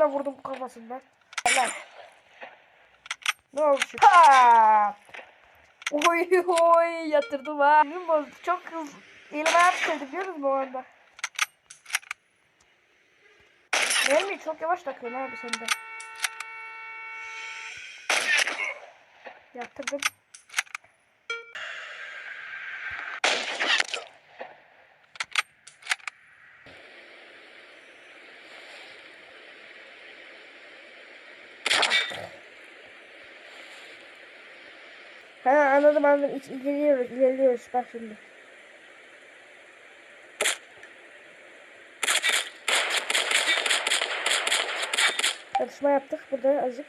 anda vurdum kafasından. Lan. Ne oldu şimdi? Ha! Oy oy yatırdım ha. Elim bozdu. Çok hızlı. Elime yapsaydı biliyor musun o anda? Mermiyi çok yavaş takıyorsun abi sen de. Yatırdım. Ha anladım anladım. İç, ilerliyoruz ilerliyoruz. Bak şimdi. Çatışma yaptık burada azıcık.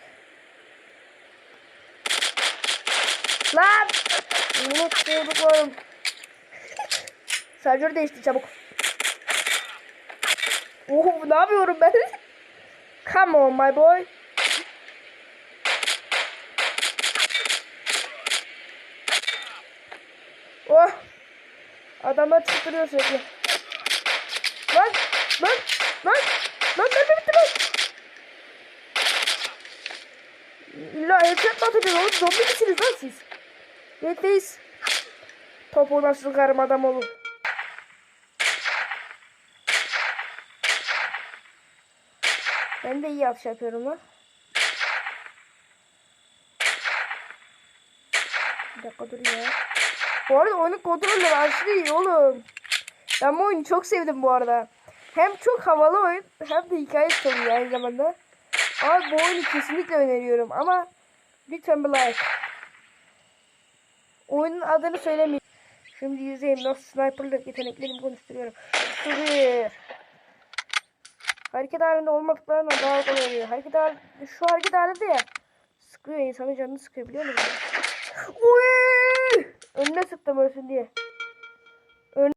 Lan! Unuttum. Şarjör değişti çabuk. Oh, ne yapıyorum ben? Come on my boy. Oh. Adamlar çıldırıyor sürekli. Lan! Lan! Lan! Lan ne bitti lan? İlla headshot mı atacağız oğlum? Zombi misiniz lan siz? Yetteyiz. Topu nasıl karım adam olun. Ben de iyi atış yapıyorum lan. Bir dakika dur ya. Bu arada oyunun kontrolleri aşırı iyi oğlum. Ben bu oyunu çok sevdim bu arada. Hem çok havalı oyun hem de hikaye oluyor aynı zamanda. Ama bu oyunu kesinlikle öneriyorum ama bir like. Oyunun adını söylemiyorum. Şimdi yüzeyim nasıl sniperlık yeteneklerimi konuşturuyorum. Sürüyor. Hareket halinde olmadıklarına daha kolay oluyor. Hareket hal şu hareket halinde ya. Sıkıyor insanın canını sıkıyor biliyor musun? Uy! Önüne sıktım ölsün diye.